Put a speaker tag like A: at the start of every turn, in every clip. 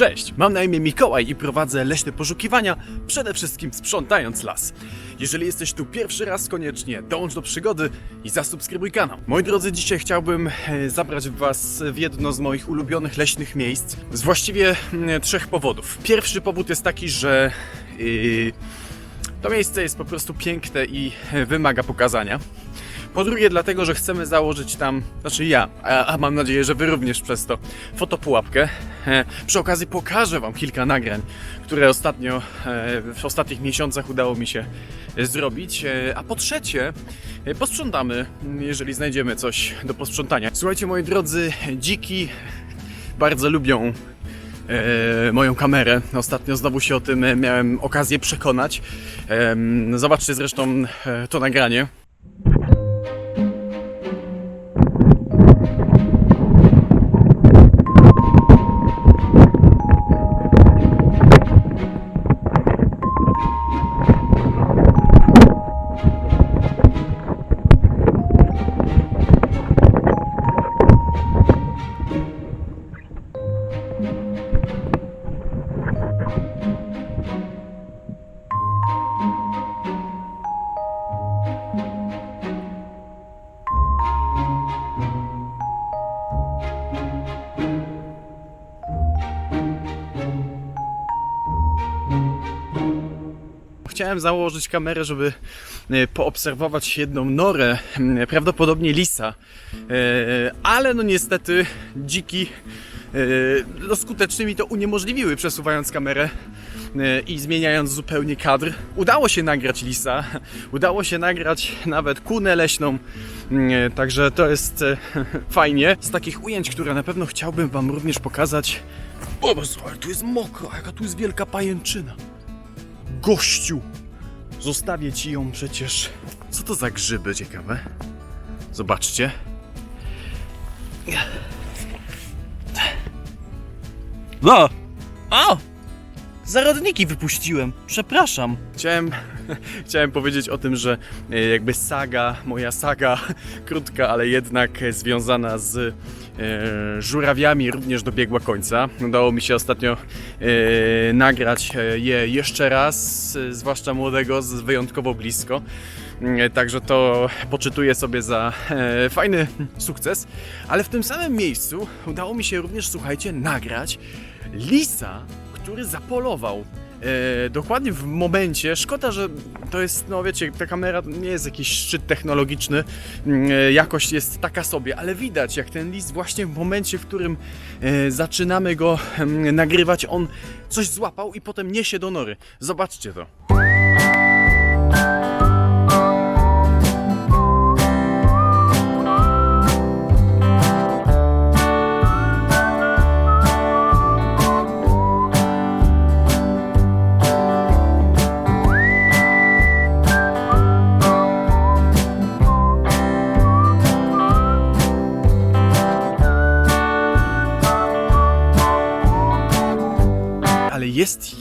A: Cześć, mam na imię Mikołaj i prowadzę leśne poszukiwania, przede wszystkim sprzątając las. Jeżeli jesteś tu pierwszy raz, koniecznie dołącz do przygody i zasubskrybuj kanał. Moi drodzy, dzisiaj chciałbym e, zabrać Was w jedno z moich ulubionych leśnych miejsc z właściwie trzech powodów. Pierwszy powód jest taki, że yy, to miejsce jest po prostu piękne i e, wymaga pokazania. Po drugie, dlatego, że chcemy założyć tam, znaczy ja, a, a mam nadzieję, że Wy również przez to, fotopułapkę. E, przy okazji pokażę Wam kilka nagrań, które ostatnio, e, w ostatnich miesiącach udało mi się e, zrobić. E, a po trzecie, e, posprzątamy, jeżeli znajdziemy coś do posprzątania. Słuchajcie, moi drodzy, dziki bardzo lubią e, moją kamerę. Ostatnio znowu się o tym e, miałem okazję przekonać. Zobaczcie zresztą to nagranie. Chciałem założyć kamerę, żeby e, poobserwować jedną norę, prawdopodobnie lisa, E, ale no niestety dziki e, no skutecznie mi to uniemożliwiły, przesuwając kamerę i zmieniając zupełnie kadr. Udało się nagrać lisa, udało się nagrać nawet kunę leśną, także to jest fajnie. Z takich ujęć, które na pewno chciałbym Wam również pokazać. O, ale tu jest mokro, jaka tu jest wielka pajęczyna. Gościu! Zostawię ci ją przecież. Co to za grzyby ciekawe? Zobaczcie.
B: No! O! Zarodniki wypuściłem. Przepraszam.
A: Chciałem, chciałem powiedzieć o tym, że e, jakby saga, moja saga, krótka, ale jednak związana z e, żurawiami również dobiegła końca. Udało mi się ostatnio e, nagrać je jeszcze raz, zwłaszcza młodego, z wyjątkowo blisko. Także to poczytuję sobie za fajny sukces. Ale w tym samym miejscu udało mi się również, słuchajcie, nagrać lisa, który zapolował E, dokładnie w momencie, szkoda, że to jest, no wiecie, ta kamera nie jest jakiś szczyt technologiczny, mm, e, jakość jest taka sobie, ale widać jak ten lis właśnie w momencie, w którym e, zaczynamy go em, nagrywać, on coś złapał i potem niesie do nory. Zobaczcie to.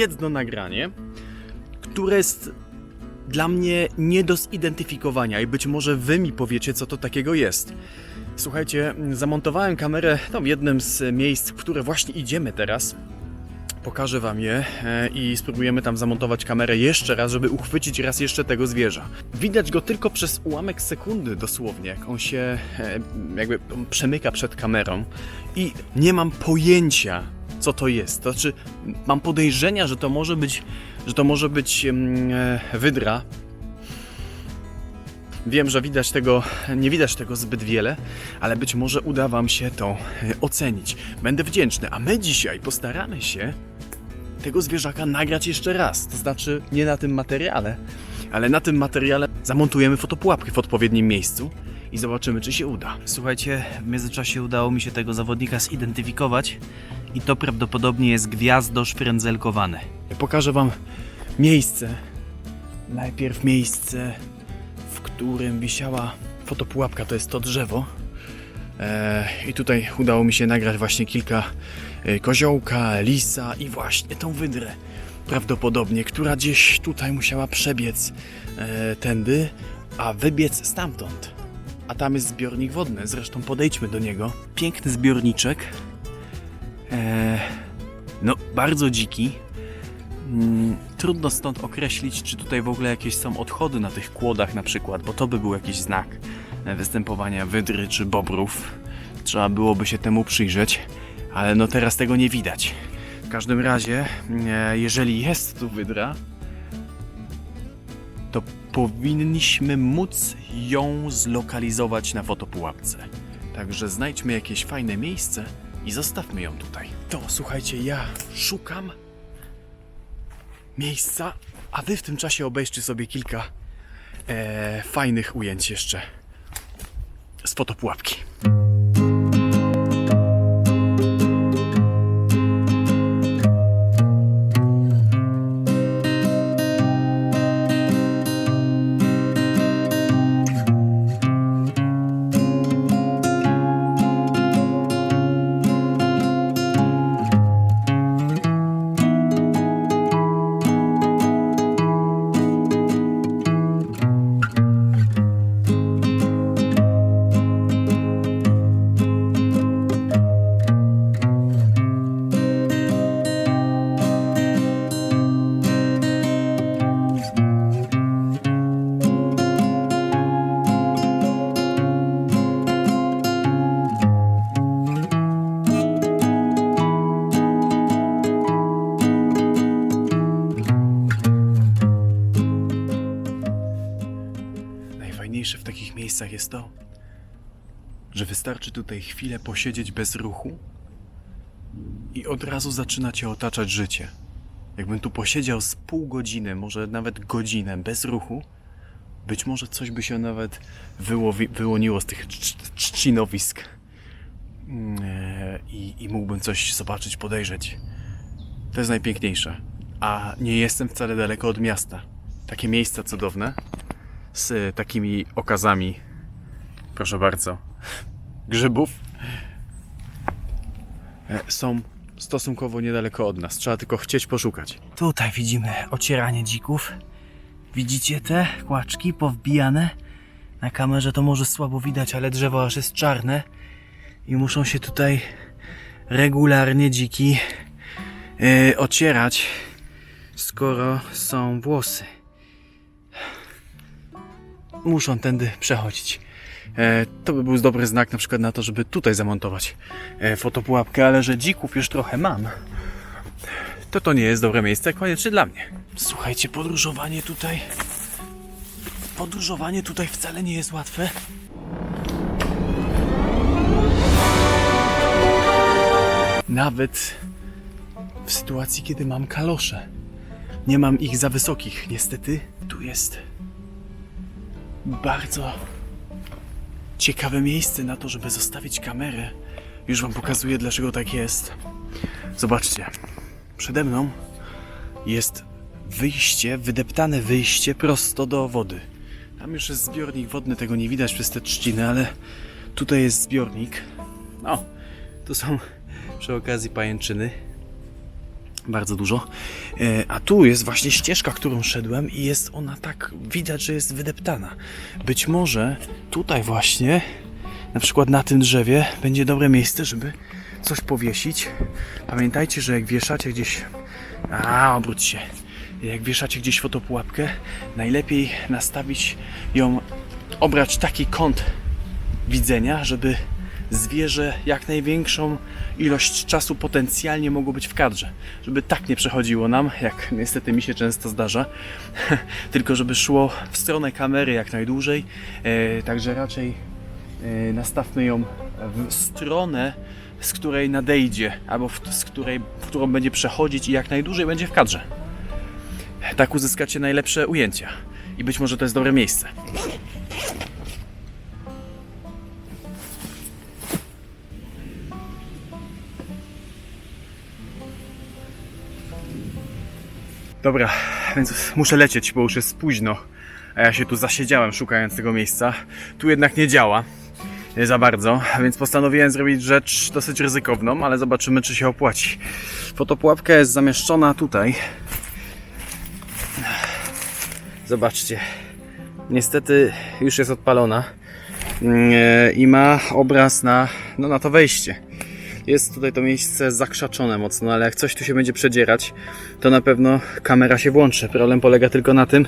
A: Jedno nagranie, które jest dla mnie nie do zidentyfikowania i być może wy mi powiecie, co to takiego jest. Słuchajcie, zamontowałem kamerę w jednym z miejsc, w które właśnie idziemy teraz. Pokażę wam je e, i spróbujemy tam zamontować kamerę jeszcze raz, żeby uchwycić raz jeszcze tego zwierza. Widać go tylko przez ułamek sekundy dosłownie, jak on się e, jakby przemyka przed kamerą i nie mam pojęcia, co to jest. To znaczy, mam podejrzenia, że to może być, że to może być e, wydra. Wiem, że widać tego, nie widać tego zbyt wiele, ale być może uda Wam się to e, ocenić. Będę wdzięczny, a my dzisiaj postaramy się tego zwierzaka nagrać jeszcze raz. To znaczy, nie na tym materiale, ale na tym materiale zamontujemy fotopułapkę w odpowiednim miejscu i zobaczymy, czy się uda.
B: Słuchajcie, w międzyczasie udało mi się tego zawodnika zidentyfikować i to prawdopodobnie jest gwiazdosz frędzelkowany.
A: Pokażę Wam miejsce. Najpierw miejsce, w którym wisiała fotopułapka, to jest to drzewo. E, I tutaj udało mi się nagrać właśnie kilka e, koziołka, lisa i właśnie tą wydrę. Prawdopodobnie, która gdzieś tutaj musiała przebiec e, tędy, a wybiec stamtąd. A tam jest zbiornik wodny, zresztą podejdźmy do niego. Piękny zbiorniczek. E,
B: no bardzo dziki. Mm, Trudno stąd określić, czy tutaj w ogóle jakieś są odchody na tych kłodach na przykład, bo to by był jakiś znak e, występowania wydry czy bobrów. Trzeba byłoby się temu przyjrzeć, ale no teraz tego nie widać. W każdym razie, e, jeżeli jest tu wydra, to powinniśmy móc ją zlokalizować na fotopułapce. Także znajdźmy jakieś fajne miejsce i zostawmy ją tutaj. To słuchajcie, ja szukam miejsca, a wy w tym czasie obejrzcie sobie kilka e, fajnych ujęć jeszcze z fotopułapki. Miejscach jest to, że wystarczy tutaj chwilę posiedzieć bez ruchu i od razu zaczyna cię otaczać życie. Jakbym tu posiedział z pół godziny, może nawet godzinę bez ruchu, być może coś by się nawet wyłowi, wyłoniło z tych trzcinowisk Mm, e, i, i mógłbym coś zobaczyć, podejrzeć. To jest najpiękniejsze. A nie jestem wcale daleko od miasta. Takie miejsca cudowne z takimi okazami. Proszę bardzo. Grzybów e, są stosunkowo niedaleko od nas. Trzeba tylko chcieć poszukać. Tutaj widzimy ocieranie dzików. Widzicie te kłaczki powbijane? Na kamerze to może słabo widać, ale drzewo aż jest czarne. I muszą się tutaj regularnie dziki e, ocierać, skoro są włosy muszą tędy przechodzić. E, to by był dobry znak na przykład na to, żeby tutaj zamontować e, fotopułapkę, ale że dzików już trochę mam, to to nie jest dobre miejsce koniecznie dla mnie. Słuchajcie, podróżowanie tutaj podróżowanie tutaj wcale nie jest łatwe. Nawet w sytuacji, kiedy mam kalosze. Nie mam ich za wysokich, niestety. Tu jest bardzo ciekawe miejsce na to, żeby zostawić kamerę. Już Wam pokazuję, dlaczego tak jest. Zobaczcie, przede mną jest wyjście, wydeptane wyjście prosto do wody. Tam już jest zbiornik wodny, tego nie widać przez te trzciny, ale tutaj jest zbiornik. O, tu są przy okazji pajęczyny. Bardzo dużo. E, A tu jest właśnie ścieżka, którą szedłem i jest ona tak, widać, że jest wydeptana. Być może tutaj właśnie, na przykład na tym drzewie, będzie dobre miejsce, żeby coś powiesić. Pamiętajcie, że jak wieszacie gdzieś... A, obróć się. Jak wieszacie gdzieś fotopułapkę, najlepiej nastawić ją, obrać taki kąt widzenia, żeby zwierzę jak największą ilość czasu potencjalnie mogło być w kadrze. Żeby tak nie przechodziło nam, jak niestety mi się często zdarza, tylko żeby szło w stronę kamery jak najdłużej. E, także raczej e, nastawmy ją w stronę, z której nadejdzie, albo w, z której, w którą będzie przechodzić i jak najdłużej będzie w kadrze. Tak uzyskacie najlepsze ujęcia. I być może to jest dobre miejsce. Dobra, więc muszę lecieć, bo już jest późno. A ja się tu zasiedziałem szukając tego miejsca. Tu jednak nie działa nie za bardzo, więc postanowiłem zrobić rzecz dosyć ryzykowną, ale zobaczymy, czy się opłaci. Fotopułapka jest zamieszczona tutaj. Zobaczcie. Niestety już jest odpalona Mm, i ma obraz na, no, na to wejście. Jest tutaj to miejsce zakrzaczone mocno, ale jak coś tu się będzie przedzierać, to na pewno kamera się włączy. Problem polega tylko na tym,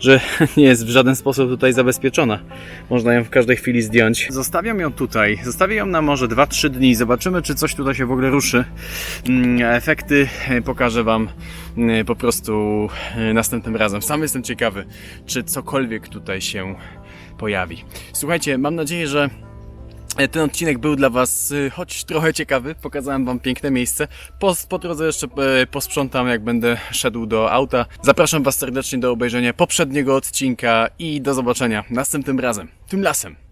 B: że nie jest w żaden sposób tutaj zabezpieczona. Można ją w każdej chwili zdjąć. Zostawiam ją tutaj, zostawię ją na może 2-3 dni. Zobaczymy, czy coś tutaj się w ogóle ruszy. Mm, Efekty e, pokażę Wam e, po prostu e, następnym razem. Sam jestem ciekawy, czy cokolwiek tutaj się pojawi. Słuchajcie, mam nadzieję, że Ten odcinek był dla Was y, choć trochę ciekawy. Pokazałem Wam piękne miejsce. Po, po drodze jeszcze e, posprzątam, jak będę szedł do auta. Zapraszam Was serdecznie do obejrzenia poprzedniego odcinka i do zobaczenia następnym razem. Tym lasem.